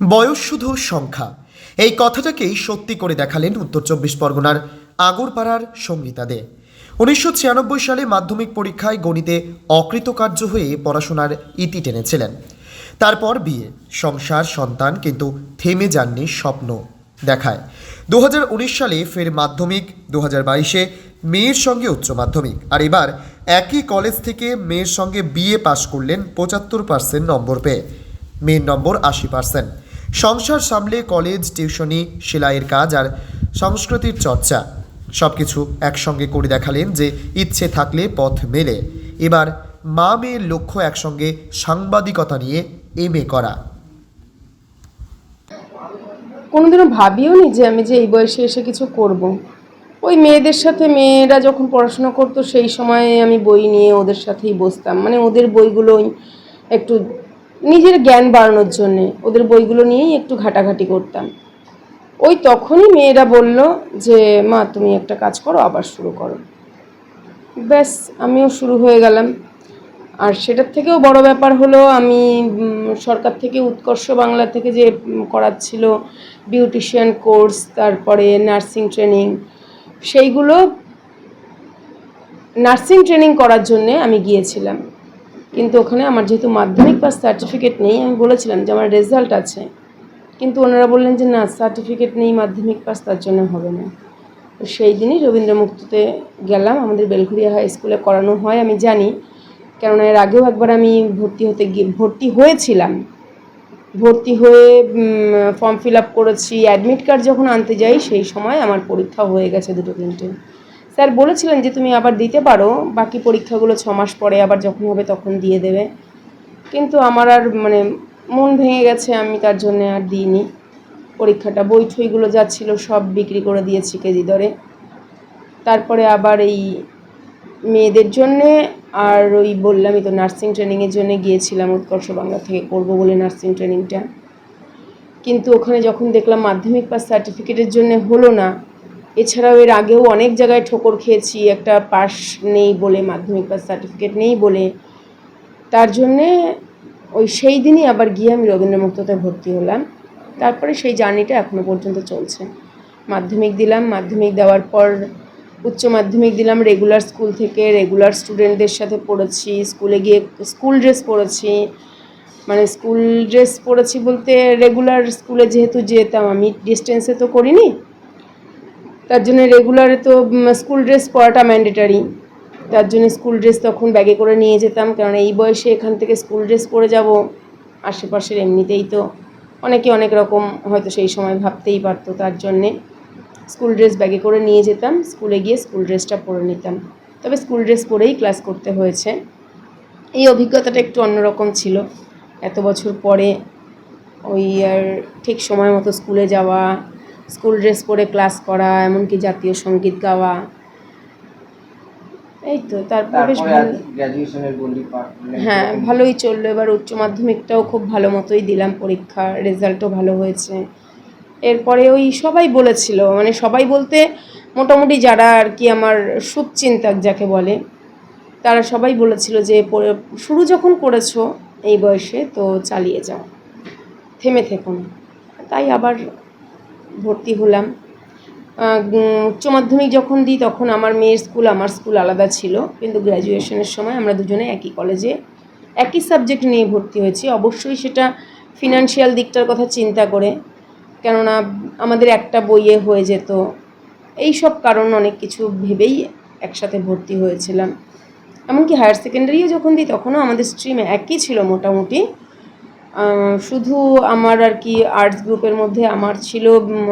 বয়স শুধু সংখ্যা। এই কথাটাকেই সত্যি করে দেখালেন উত্তর চব্বিশ পরগনার আগরপাড়ার সঙ্গীতা দে। উনিশশো ছিয়ানব্বই সালে মাধ্যমিক পরীক্ষায় গণিতে অকৃতকার্য হয়ে পড়াশোনার ইতি টেনেছিলেন। তারপর বিয়ে, সংসার, সন্তান, কিন্তু থেমে যাননি স্বপ্ন দেখায়। দু হাজার উনিশ সালে ফের মাধ্যমিক দু বাইশে মেয়ের সঙ্গে উচ্চ মাধ্যমিক। আর এবার একই কলেজ থেকে মেয়ের সঙ্গে বিএ পাশ করলেন পঁচাত্তর পার্সেন্ট নম্বর পেয়ে। মেয়ের নম্বর আশি পার্সেন্ট। সংসার সামলে কলেজ টিউশনি সেলাইয়ের কাজ আর সংস্কৃতির চর্চা। সব কিছু একসঙ্গে করে দেখালেন যে ইচ্ছে থাকলে পথ মেলে। এবার মা মেয়ের লক্ষ্য একসঙ্গে সাংবাদিকতা নিয়ে এম এ করা। কোনোদিনও ভাবিও নি যে আমি যে এই বয়সে এসে কিছু করব। ওই মেয়েদের সাথে মেয়েরা যখন পড়াশোনা করতো, সেই সময়ে আমি বই নিয়ে ওদের সাথেই বসতাম। মানে ওদের বইগুলোই একটু নিজের জ্ঞান বাড়ানোর জন্যে ওদের বইগুলো নিয়েই একটু ঘাটাঘাটি করতাম। ওই তখনই মেয়েরা বলল যে, মা, তুমি একটা কাজ করো, আবার শুরু করো। ব্যাস, আমিও শুরু হয়ে গেলাম। আর সেটার থেকেও বড় ব্যাপার হলো, আমি সরকার থেকে উৎকর্ষ বাংলা থেকে যে করাচ্ছিল বিউটিশিয়ান কোর্স, তারপরে নার্সিং ট্রেনিং, সেইগুলো নার্সিং ট্রেনিং করার জন্যে আমি গিয়েছিলাম। কিন্তু ওখানে আমার যেহেতু মাধ্যমিক পাস সার্টিফিকেট নেই, আমি বলেছিলাম যে আমার রেজাল্ট আছে। কিন্তু ওনারা বললেন যে না সার্টিফিকেট নেই, মাধ্যমিক পাস তার জন্য হবে না। তো সেই দিনই রবীন্দ্র মুক্ততে গেলাম। আমাদের বেলঘুরিয়া হাই স্কুলে করানো হয়, আমি জানি। কেননা এর আগেও একবার আমি ভর্তি হতে গিয়ে ভর্তি হয়েছিলাম। ভর্তি হয়ে ফর্ম ফিল আপ করেছি। অ্যাডমিট কার্ড যখন আনতে যাই, সেই সময় আমার পরীক্ষা হয়ে গেছে দুটো তিনটে। স্যার বলেছিলেন যে তুমি আবার দিতে পারো, বাকি পরীক্ষাগুলো ছ মাস পরে আবার যখন হবে তখন দিয়ে দেবে। কিন্তু আমার আর মানে মন ভেঙে গেছে, আমি তার জন্য আর দিইনি। পরীক্ষাটা বই ঠইগুলো যা ছিল সব বিক্রি করে দিয়েছি কেজি দরে। তারপরে আবার এই মেয়েদের জন্যে আর ওই বললামই তো নার্সিং ট্রেনিংয়ের জন্য গিয়েছিলাম, উৎকর্ষ বাংলা থেকে করব বলে নার্সিং ট্রেনিংটা। কিন্তু ওখানে যখন দেখলাম মাধ্যমিক পাস সার্টিফিকেটের জন্য হলো না এছাড়াও এর আগেও অনেক জায়গায় ঠোকর খেয়েছি, একটা পাস নেই বলে, মাধ্যমিক পাস সার্টিফিকেট নেই বলে। তার জন্যে ওই সেই দিনই আবার গিয়ে আমি রবীন্দ্র মুক্ততে ভর্তি হলাম। তারপরে সেই জার্নিটা এখনও পর্যন্ত চলছে। মাধ্যমিক দিলাম, মাধ্যমিক দেওয়ার পর উচ্চ মাধ্যমিক দিলাম রেগুলার স্কুল থেকে রেগুলার স্টুডেন্টদের সাথে পড়েছি স্কুলে গিয়ে স্কুল ড্রেস পরেছি মানে স্কুল ড্রেস পরেছি বলতে রেগুলার স্কুলে যেহেতু যেতাম, আমি ডিস্টেন্সে তো করিনি তার জন্য রেগুলারে তো স্কুল ড্রেস পরাটা ম্যান্ডেটারি তার জন্য স্কুল ড্রেস তখন ব্যাগে করে নিয়ে যেতাম, কারণ এই বয়সে এখান থেকে স্কুল ড্রেস পরে যাব, আশেপাশের এমনিতেই তো অনেকে অনেক রকম হয়তো সেই সময় ভাবতেই পারতো, তার জন্যে স্কুল ড্রেস ব্যাগে করে নিয়ে যেতাম স্কুলে গিয়ে স্কুল ড্রেসটা পরে নিতাম। তবে স্কুল ড্রেস পরেই ক্লাস করতে হয়েছে। এই অভিজ্ঞতাটা একটু অন্যরকম ছিল। এত বছর পরে ওই আর ঠিক সময় মতো স্কুলে যাওয়া স্কুল ড্রেস পরে ক্লাস করা এমনকি জাতীয় সংগীত গাওয়া। এই তো তারপর বেশ ভালো। হ্যাঁ ভালোই চলল। এবার উচ্চ মাধ্যমিকটাও খুব ভালো মতোই দিলাম পরীক্ষা রেজাল্টও ভালো হয়েছে। এরপরে ওই সবাই বলেছিল মানে সবাই বলতে মোটামুটি যারা আর কি আমার শুভচিন্তক যাকে বলে তারা সবাই বলেছিল যে শুরু যখন করেছ এই বয়সে তো চালিয়ে যাও। থেমে থেকো না। তাই আবার ভর্তি হলাম। উচ্চ মাধ্যমিক যখন দিই তখন আমার মেয়ের স্কুল, আমার স্কুল আলাদা ছিল। কিন্তু গ্র্যাজুয়েশনের সময় আমরা দুজনে একই কলেজে একই সাবজেক্ট নিয়ে ভর্তি হয়েছি। অবশ্যই সেটা ফিনান্সিয়াল দিকটার কথা চিন্তা করে। কেননা আমাদের একটা বইয়ে হয়ে যেত। এই সব কারণ অনেক কিছু ভেবেই একসাথে ভর্তি হয়েছিলাম। এমনকি হায়ার সেকেন্ডারিও যখন দিই তখনও আমাদের স্ট্রিম একই ছিল মোটামুটি। শুধু আমার আর কি আর্টস গ্রুপের মধ্যে আমার ছিল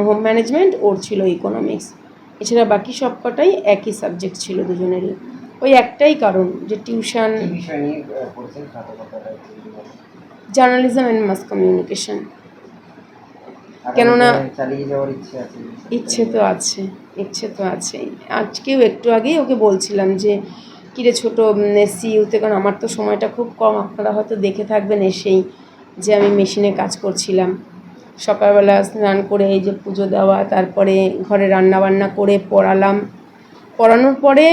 হোম ম্যানেজমেন্ট ওর ছিল ইকোনমিক্স এছাড়া বাকি সব কটাই একই সাবজেক্ট ছিল দুজনেরই। ওই একটাই কারণ যে tuition. Journalism and mass communication কেননা-? ইচ্ছে তো আছে ইচ্ছে তো আছে আজকেও একটু আগেই ওকে বলছিলাম যে কিরে ছোটো সিইউতে কারণ আমার তো সময়টা খুব কম আপনারা হয়তো দেখে থাকবেন এসেই। যে আমি মেশিনে কাজ করছিলাম। সকালবেলা স্নান করে এই যে পুজো দেওয়া, তারপরে ঘরে রান্না বান্না করে পড়ালাম। পড়ানোর পরে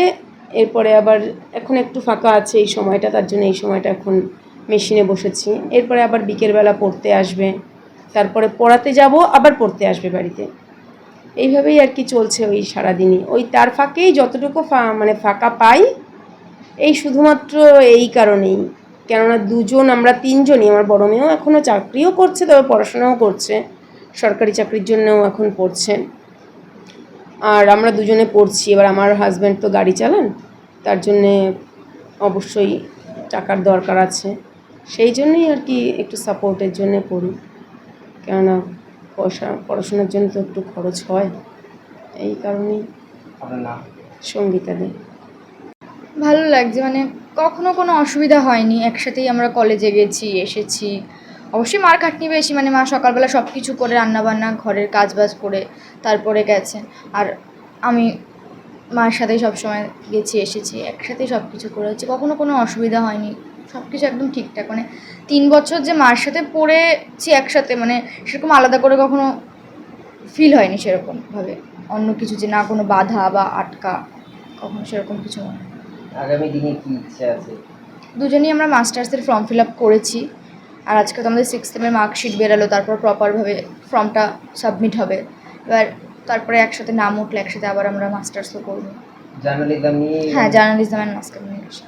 এরপরে আবার এখন একটু ফাঁকা আছে এই সময়টা, তার জন্য এই সময়টা এখন মেশিনে বসেছি। এরপরে আবার বিকেলবেলা পড়তে আসবে। তারপরে পড়াতে যাব, আবার পড়তে আসবে বাড়িতে। এইভাবেই আর কি চলছে ওই সারাদিনই। ওই তার ফাঁকেই যতটুকু মানে ফাঁকা পাই, এই শুধুমাত্র এই কারণেই। কেননা দুজন আমরা তিনজনই আমার বড় মেয়েও এখনও চাকরিও করছে তবে পড়াশোনাও করছে। সরকারি চাকরির জন্যও এখন পড়ছে আর আমরা দুজনে পড়ছি এবার আমার হাজব্যান্ড তো গাড়ি চালান তার জন্যে অবশ্যই টাকার দরকার আছে। সেই জন্যই আর কি একটু সাপোর্টের জন্য পড়ি। কেননা পয়সা পড়াশোনার জন্য তো একটু খরচ হয়। এই কারণেই আপনার নাম? সঙ্গীতা দেয় ভালো লাগছে মানে কখনো কোনো অসুবিধা হয়নি। একসাথেই আমরা কলেজে গেছি, এসেছি। অবশ্যই মার খাটনি বেশি মানে মা সকালবেলা সব কিছু করে, রান্নাবান্না, ঘরের কাজ বাজ করে, তারপরে গেছেন। আর আমি মায়ের সাথেই সবসময় গেছি, এসেছি, একসাথেই সব কিছু করেছি কখনো কোনো অসুবিধা হয়নি। সব কিছু একদম ঠিকঠাক। মানে তিন বছর যে মার সাথে পড়েছি একসাথে মানে সেরকম আলাদা করে কখনো ফিল হয়নি সেরকমভাবে। অন্য কিছু যে না কোনো বাধা বা আটকা, কখনো সেরকম কিছু মনে দিনে কি ইচ্ছে আছে? দুজনেই আমরা মাস্টার্সের ফর্ম ফিল আপ করেছি। আর আজকে তো আমাদের সিক্স সেমের মার্কশিট বেরালো তারপর প্রপারভাবে ফর্মটা সাবমিট হবে। এবার তারপরে একসাথে নাম উঠলে একসাথে আবার আমরা মাস্টার্সও করব। জার্নালিজম নিয়ে হ্যাঁ journalism and mass communication